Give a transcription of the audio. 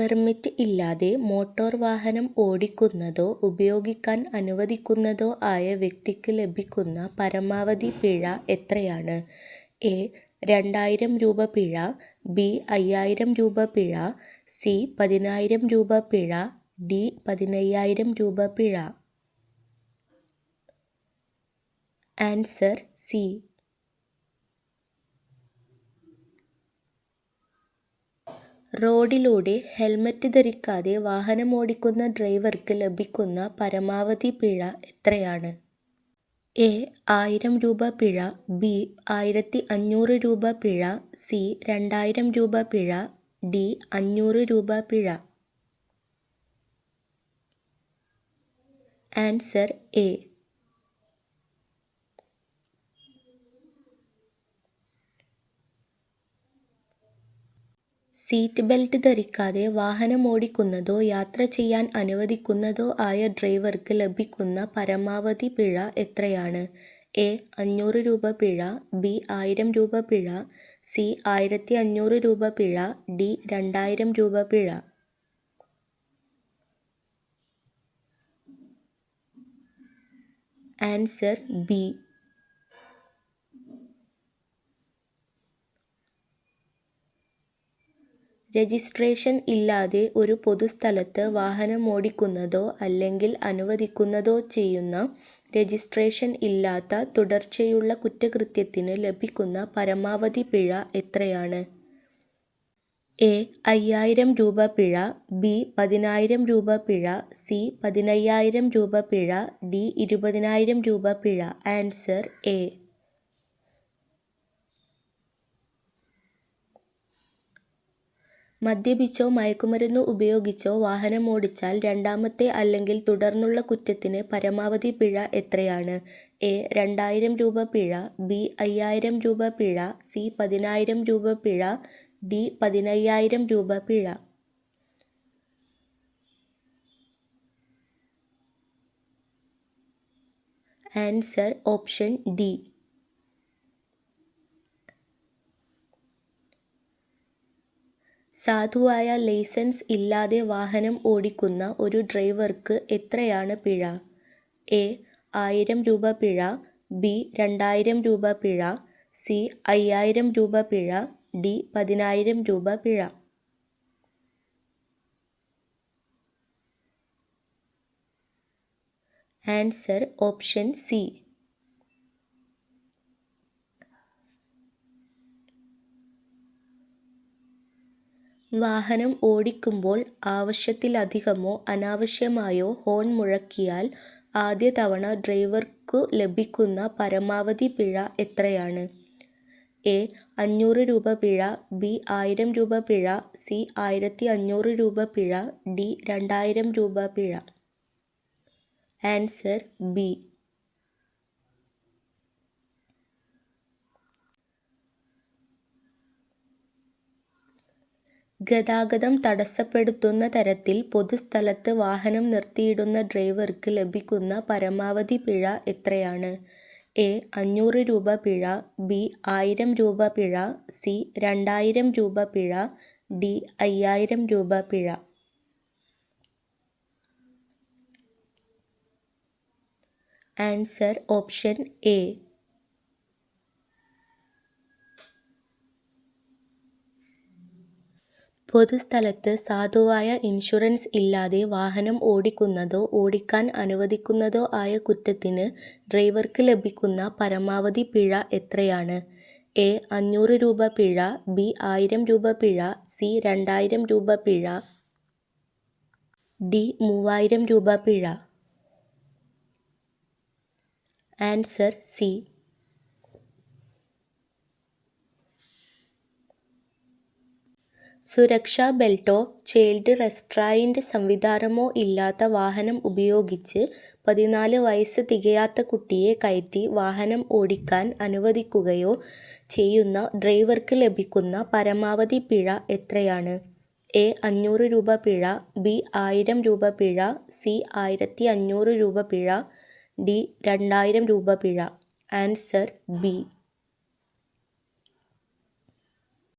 Permit ഇല്ലാതെ motor വാഹനം ഓടിക്കുന്നതോ ഉപയോഗിക്കാൻ അനുവദിക്കുന്നതോ ആയ വ്യക്തിക്ക് ലഭിക്കുന്ന പരമാവധി പിഴ എത്രയാണ്? എ രണ്ടായിരം രൂപ പിഴ ബി അയ്യായിരം രൂപ പിഴ സി പതിനായിരം രൂപ പിഴ ഡി പതിനയ്യായിരം രൂപ പിഴ. Answer C. റോഡിലൂടെ ഹെൽമറ്റ് ധരിക്കാതെ വാഹനമോടിക്കുന്ന ഡ്രൈവർക്ക് ലഭിക്കുന്ന പരമാവധി പിഴ എത്രയാണ്? എ. ആയിരം രൂപ പിഴ ബി. ആയിരത്തി അഞ്ഞൂറ് രൂപ പിഴ സി. രണ്ടായിരം രൂപ പിഴ ഡി. അഞ്ഞൂറ് രൂപ പിഴ. Answer A. സീറ്റ് ബെൽറ്റ് ധരിക്കാതെ വാഹനമോടിക്കുന്നതോ യാത്ര ചെയ്യാൻ അനുവദിക്കുന്നതോ ആയ ഡ്രൈവർക്ക് ലഭിക്കുന്ന പരമാവധി പിഴ എത്രയാണ്? എ. അഞ്ഞൂറ് രൂപ പിഴ ബി. ആയിരം രൂപ പിഴ സി. ആയിരത്തി അഞ്ഞൂറ് രൂപ പിഴ ഡി. രണ്ടായിരം രൂപ പിഴ. Answer B. രജിസ്ട്രേഷൻ ഇല്ലാതെ ഒരു പൊതുസ്ഥലത്ത് വാഹനമോടിക്കുന്നതോ അല്ലെങ്കിൽ അനുവദിക്കുന്നതോ ചെയ്യുന്ന രജിസ്ട്രേഷൻ ഇല്ലാത്ത തുടർച്ചയുള്ള കുറ്റകൃത്യത്തിന് ലഭിക്കുന്ന പരമാവധി പിഴ എത്രയാണ്? എ. അയ്യായിരം രൂപ പിഴ ബി. പതിനായിരം രൂപ പിഴ സി. പതിനയ്യായിരം രൂപ പിഴ ഡി. ഇരുപതിനായിരം രൂപ പിഴ. Answer A. മദ്യപിച്ചോ മയക്കുമരുന്ന് ഉപയോഗിച്ചോ വാഹനമോടിച്ചാൽ രണ്ടാമത്തെ അല്ലെങ്കിൽ തുടർന്നുള്ള കുറ്റത്തിന് പരമാവധി പിഴ എത്രയാണ്? എ. രണ്ടായിരം രൂപ പിഴ ബി. അയ്യായിരം രൂപ പിഴ സി. പതിനായിരം രൂപ പിഴ ഡി. പതിനയ്യായിരം രൂപ പിഴ. Answer option D. സാധുവായ ലൈസൻസ് ഇല്ലാതെ വാഹനം ഓടിക്കുന്ന ഒരു ഡ്രൈവർക്ക് എത്രയാണ് പിഴ? എ. ആയിരം രൂപ പിഴ. ബി. രണ്ടായിരം രൂപ പിഴ. സി. അയ്യായിരം രൂപ പിഴ. ഡി. പതിനായിരം രൂപ പിഴ. Answer option C. വാഹനം ഓടിക്കുമ്പോൾ ആവശ്യത്തിലധികമോ അനാവശ്യമായോ ഹോൺ മുഴക്കിയാൽ ആദ്യ തവണ ഡ്രൈവർക്കു ലഭിക്കുന്ന പരമാവധി പിഴ എത്രയാണ്? എ. അഞ്ഞൂറ് രൂപ പിഴ ബി. ആയിരം രൂപ പിഴ സി. ആയിരത്തി അഞ്ഞൂറ് രൂപ പിഴ ഡി. രണ്ടായിരം രൂപ പിഴ. Answer B. ഗതാഗതം തടസ്സപ്പെടുത്തുന്ന തരത്തിൽ പൊതുസ്ഥലത്ത് വാഹനം നിർത്തിയിടുന്ന ഡ്രൈവർക്ക് ലഭിക്കുന്ന പരമാവധി പിഴ എത്രയാണ്? എ. അഞ്ഞൂറ് രൂപ പിഴ ബി. ആയിരം രൂപ പിഴ സി. രണ്ടായിരം രൂപ പിഴ ഡി. അയ്യായിരം രൂപ പിഴ. Answer option A. പൊതുസ്ഥലത്ത് സാധുവായ ഇൻഷുറൻസ് ഇല്ലാതെ വാഹനം ഓടിക്കുന്നതോ ഓടിക്കാൻ അനുവദിക്കുന്നതോ ആയ കുറ്റത്തിന് ഡ്രൈവർക്ക് ലഭിക്കുന്ന പരമാവധി പിഴ എത്രയാണ്? എ അഞ്ഞൂറ് രൂപ പിഴ ബി ആയിരം രൂപ പിഴ സി രണ്ടായിരം രൂപ പിഴ ഡി മൂവായിരം രൂപ പിഴ. Answer C. സുരക്ഷാ ബെൽറ്റോ ചൈൽഡ് റെസ്ട്രായിന്റ് സംവിധാനമോ ഇല്ലാത്ത വാഹനം ഉപയോഗിച്ച് പതിനാല് വയസ്സ് തികയാത്ത കുട്ടിയെ കയറ്റി വാഹനം ഓടിക്കാൻ അനുവദിക്കുകയോ ചെയ്യുന്ന ഡ്രൈവർക്ക് ലഭിക്കുന്ന പരമാവധി പിഴ എത്രയാണ്? എ അഞ്ഞൂറ് രൂപ പിഴ ബി ആയിരം രൂപ പിഴ സി ആയിരത്തി അഞ്ഞൂറ് രൂപ പിഴ ഡി രണ്ടായിരം രൂപ പിഴ. Answer B.